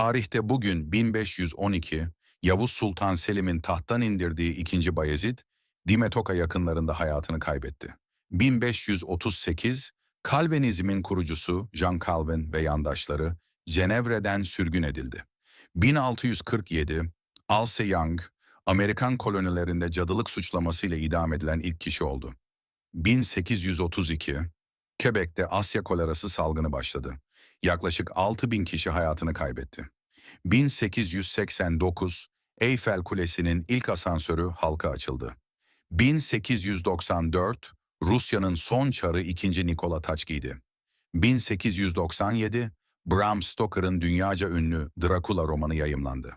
Tarihte bugün 1512 Yavuz Sultan Selim'in tahttan indirdiği 2. Bayezid, Dimetoka yakınlarında hayatını kaybetti. 1538 Calvinizmin kurucusu Jean Calvin ve yandaşları Cenevre'den sürgün edildi. 1647 Alce Young, Amerikan kolonilerinde cadılık suçlamasıyla idam edilen ilk kişi oldu. 1832 Quebec'te Asya kolerası salgını başladı. Yaklaşık 6 bin kişi hayatını kaybetti. 1889 Eyfel Kulesi'nin ilk asansörü halka açıldı. 1894 Rusya'nın son çarı 2. Nikola Taçki'ydi. 1897 Bram Stoker'ın dünyaca ünlü Dracula romanı yayımlandı.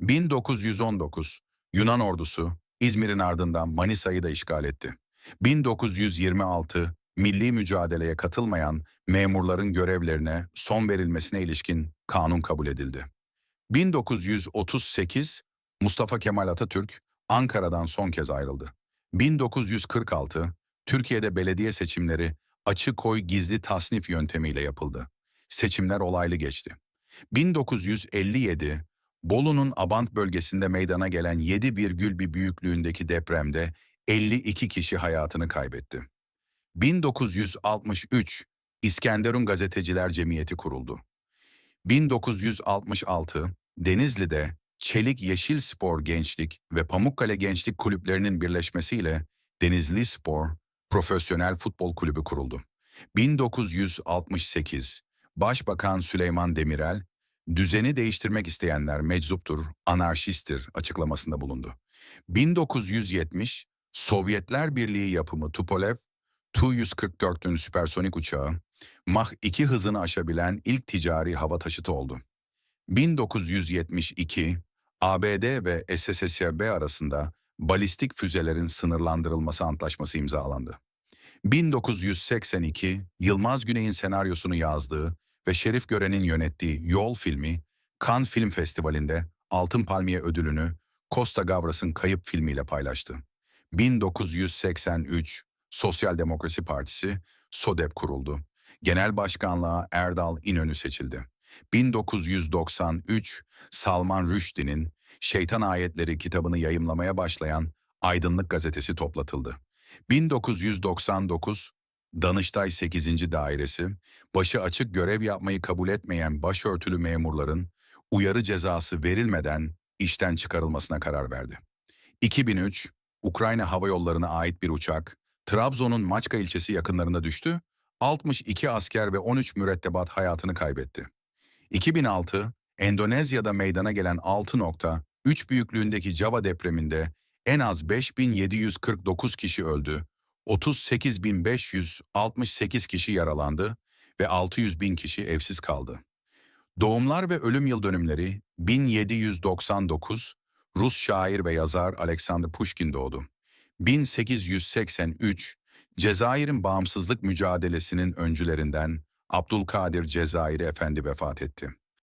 1919 Yunan ordusu İzmir'in ardından Manisa'yı da işgal etti. 1926 milli mücadeleye katılmayan memurların görevlerine son verilmesine ilişkin kanun kabul edildi. 1938 Mustafa Kemal Atatürk Ankara'dan son kez ayrıldı. 1946 Türkiye'de belediye seçimleri açık oy gizli tasnif yöntemiyle yapıldı. Seçimler olaylı geçti. 1957 Bolu'nun Abant bölgesinde meydana gelen 7,1 büyüklüğündeki depremde 52 kişi hayatını kaybetti. 1963 İskenderun Gazeteciler Cemiyeti kuruldu. 1966 Denizli'de Çelik Yeşil Spor Gençlik ve Pamukkale Gençlik Kulüplerinin birleşmesiyle Denizli Spor Profesyonel Futbol Kulübü kuruldu. 1968 Başbakan Süleyman Demirel, düzeni değiştirmek isteyenler meczuptur, anarşisttir açıklamasında bulundu. 1970 Sovyetler Birliği yapımı Tupolev, Tu-144'ün süpersonik uçağı, Mach 2 hızını aşabilen ilk ticari hava taşıtı oldu. 1972 ABD ve SSSB arasında balistik füzelerin sınırlandırılması antlaşması imzalandı. 1982 Yılmaz Güney'in senaryosunu yazdığı ve Şerif Gören'in yönettiği Yol filmi, Cannes Film Festivali'nde Altın Palmiye ödülünü Costa Gavras'ın Kayıp filmiyle paylaştı. 1983 Sosyal Demokrasi Partisi SODEP kuruldu. Genel Başkanlığa Erdal İnönü seçildi. 1993 Salman Rushdie'nin Şeytan Ayetleri kitabını yayımlamaya başlayan Aydınlık Gazetesi toplatıldı. 1999 Danıştay 8. Dairesi, başı açık görev yapmayı kabul etmeyen başörtülü memurların uyarı cezası verilmeden işten çıkarılmasına karar verdi. 2003 Ukrayna Hava Yolları'na ait bir uçak, Trabzon'un Maçka ilçesi yakınlarında düştü, 62 asker ve 13 mürettebat hayatını kaybetti. 2006, Endonezya'da meydana gelen 6.3 büyüklüğündeki Java depreminde en az 5749 kişi öldü, 38.568 kişi yaralandı ve 600 bin kişi evsiz kaldı. Doğumlar ve ölüm yıl dönümleri 1799, Rus şair ve yazar Alexander Pushkin doğdu. 1883, Cezayir'in bağımsızlık mücadelesinin öncülerinden Abdülkadir Cezayir Efendi vefat etti.